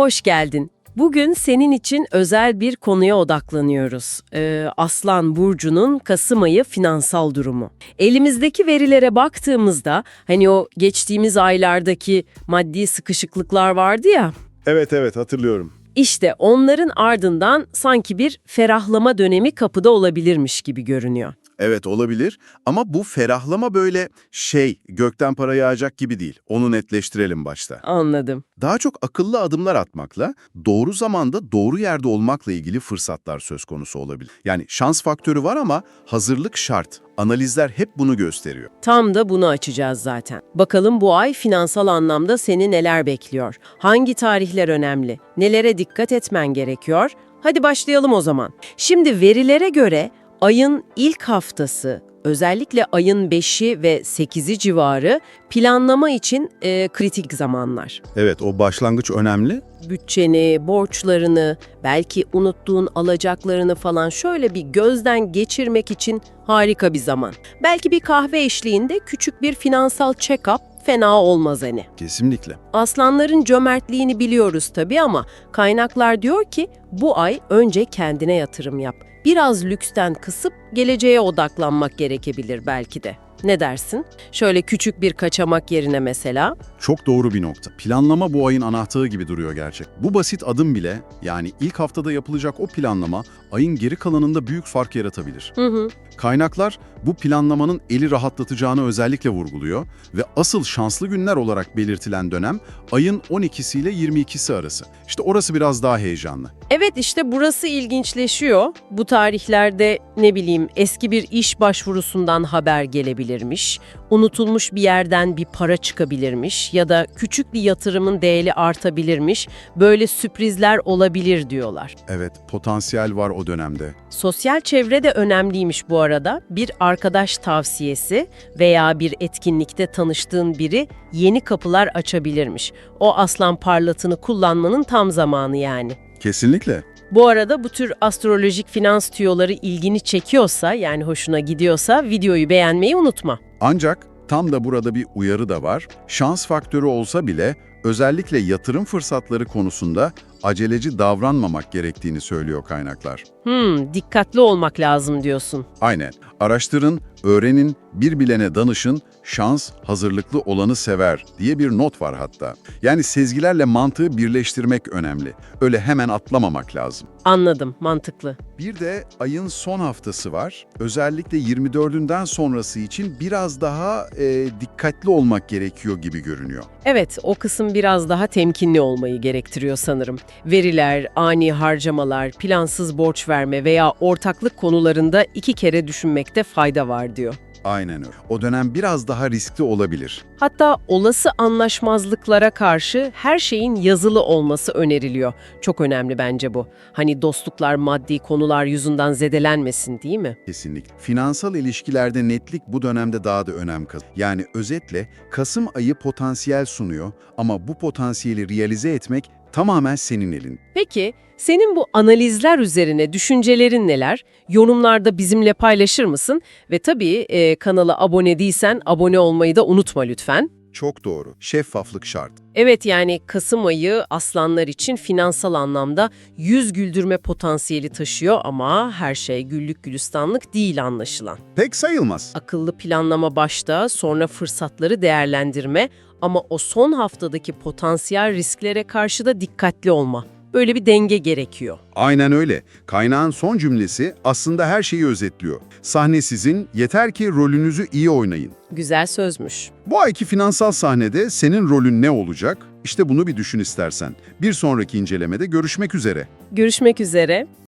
Hoş geldin. Bugün senin için özel bir konuya odaklanıyoruz. Ee, Aslan Burcu'nun Kasım ayı finansal durumu. Elimizdeki verilere baktığımızda hani o geçtiğimiz aylardaki maddi sıkışıklıklar vardı ya, Evet evet hatırlıyorum. işte onların ardından sanki bir ferahlama dönemi kapıda olabilirmiş gibi görünüyor. Evet olabilir ama bu ferahlama böyle şey gökten para yağacak gibi değil. Onu netleştirelim başta. Anladım. Daha çok akıllı adımlar atmakla, doğru zamanda doğru yerde olmakla ilgili fırsatlar söz konusu olabilir. Yani şans faktörü var ama hazırlık şart. Analizler hep bunu gösteriyor. Tam da bunu açacağız zaten. Bakalım bu ay finansal anlamda seni neler bekliyor? Hangi tarihler önemli? Nelere dikkat etmen gerekiyor? Hadi başlayalım o zaman. Şimdi verilere göre ayın ilk haftası, özellikle ayın 5'i ve 8'i civarı planlama için e, kritik zamanlar. Evet o başlangıç önemli. Bütçeni, borçlarını, belki unuttuğun alacaklarını falan şöyle bir gözden geçirmek için harika bir zaman. Belki bir kahve eşliğinde küçük bir finansal check-up fena olmaz hani. Kesinlikle. Aslanların cömertliğini biliyoruz tabii ama kaynaklar diyor ki bu ay önce kendine yatırım yap. Biraz lüksten kısıp geleceğe odaklanmak gerekebilir belki de. Ne dersin? Şöyle küçük bir kaçamak yerine mesela. Çok doğru bir nokta. Planlama bu ayın anahtarı gibi duruyor gerçek. Bu basit adım bile yani ilk haftada yapılacak o planlama ayın geri kalanında büyük fark yaratabilir. Hı hı. Kaynaklar bu planlamanın eli rahatlatacağını özellikle vurguluyor ve asıl şanslı günler olarak belirtilen dönem ayın 12'si ile 22'si arası. İşte orası biraz daha heyecanlı. Evet işte burası ilginçleşiyor. Bu tarihlerde ne bileyim eski bir iş başvurusundan haber gelebilirmiş, unutulmuş bir yerden bir para çıkabilirmiş ya da küçük bir yatırımın değeri artabilirmiş. Böyle sürprizler olabilir diyorlar. Evet, potansiyel var o dönemde. Sosyal çevre de önemliymiş bu arada. Bir arkadaş tavsiyesi veya bir etkinlikte tanıştığın biri yeni kapılar açabilirmiş. O aslan parlatını kullanmanın tam zamanı yani. Kesinlikle. Bu arada bu tür astrolojik finans tüyoları ilgini çekiyorsa yani hoşuna gidiyorsa videoyu beğenmeyi unutma. Ancak tam da burada bir uyarı da var. Şans faktörü olsa bile özellikle yatırım fırsatları konusunda aceleci davranmamak gerektiğini söylüyor kaynaklar. Hmm, dikkatli olmak lazım diyorsun. Aynen. Araştırın, öğrenin, bir bilene danışın, şans hazırlıklı olanı sever diye bir not var hatta. Yani sezgilerle mantığı birleştirmek önemli. Öyle hemen atlamamak lazım. Anladım, mantıklı. Bir de ayın son haftası var. Özellikle 24'ünden sonrası için biraz daha e, dikkatli olmak gerekiyor gibi görünüyor. Evet, o kısım biraz daha temkinli olmayı gerektiriyor sanırım. Veriler, ani harcamalar, plansız borç verme veya ortaklık konularında iki kere düşünmekte fayda var diyor. Aynen öyle. O dönem biraz daha riskli olabilir. Hatta olası anlaşmazlıklara karşı her şeyin yazılı olması öneriliyor. Çok önemli bence bu. Hani dostluklar maddi konular yüzünden zedelenmesin değil mi? Kesinlikle. Finansal ilişkilerde netlik bu dönemde daha da önem kazanıyor. Yani özetle Kasım ayı potansiyel sunuyor ama bu potansiyeli realize etmek tamamen senin elin. Peki, senin bu analizler üzerine düşüncelerin neler? Yorumlarda bizimle paylaşır mısın? Ve tabii e, kanala abone değilsen abone olmayı da unutma lütfen. Çok doğru. Şeffaflık şart. Evet yani Kasım ayı aslanlar için finansal anlamda yüz güldürme potansiyeli taşıyor ama her şey güllük gülistanlık değil anlaşılan. Pek sayılmaz. Akıllı planlama başta, sonra fırsatları değerlendirme ama o son haftadaki potansiyel risklere karşı da dikkatli olma. Böyle bir denge gerekiyor. Aynen öyle. Kaynağın son cümlesi aslında her şeyi özetliyor. Sahne sizin, yeter ki rolünüzü iyi oynayın. Güzel sözmüş. Bu ayki finansal sahnede senin rolün ne olacak? İşte bunu bir düşün istersen. Bir sonraki incelemede görüşmek üzere. Görüşmek üzere.